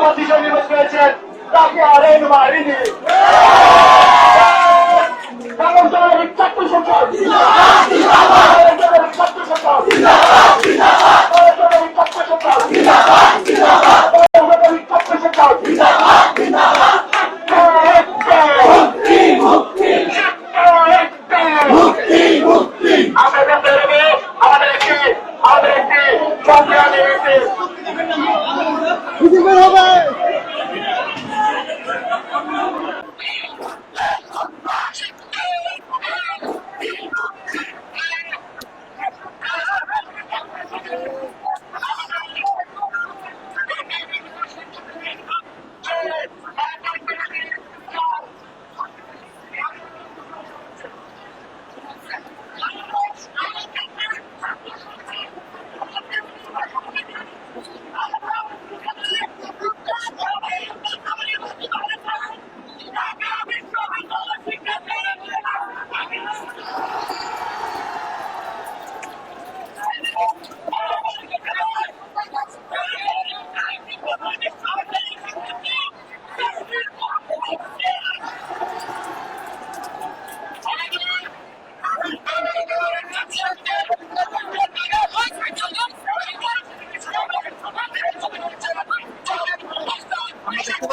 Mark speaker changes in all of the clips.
Speaker 1: মুখ্যমন্ত্রী হিসেবে নির্বাচিত হয়েছেন তাকে আর এই মারিনি কারণ জনের চাকরি সরকার। আমাদের একটি আমাদের একটি সংগ্রামী রয়েছে
Speaker 2: আমরা দেখতে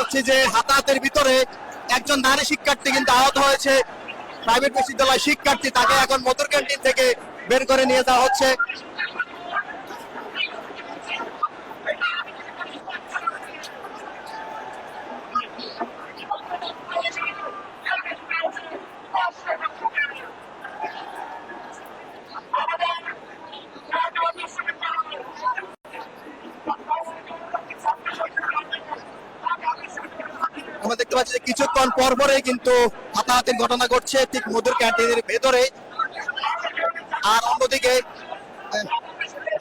Speaker 2: পাচ্ছি যে হাতাহাতের ভিতরে একজন নারী শিক্ষার্থী কিন্তু আহত হয়েছে। প্রাইভেট বিশ্ববিদ্যালয় শিক্ষার্থী তাকে এখন মধুর ক্যান্টিন থেকে বের করে নিয়ে যাওয়া হচ্ছে। আমরা দেখতে পাচ্ছি যে কিছুক্ষণ পর পরে কিন্তু হাতাহাতির ঘটনা ঘটছে ঠিক মধুর ক্যান্টিনের ভেতরে। আর অন্যদিকে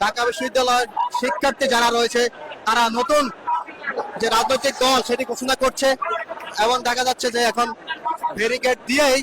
Speaker 2: ঢাকা বিশ্ববিদ্যালয়ের শিক্ষার্থী যারা রয়েছে, তারা নতুন যে রাজনৈতিক দল সেটি ঘোষণা করছে এবং দেখা যাচ্ছে যে এখন ব্যারিকেড দিয়েই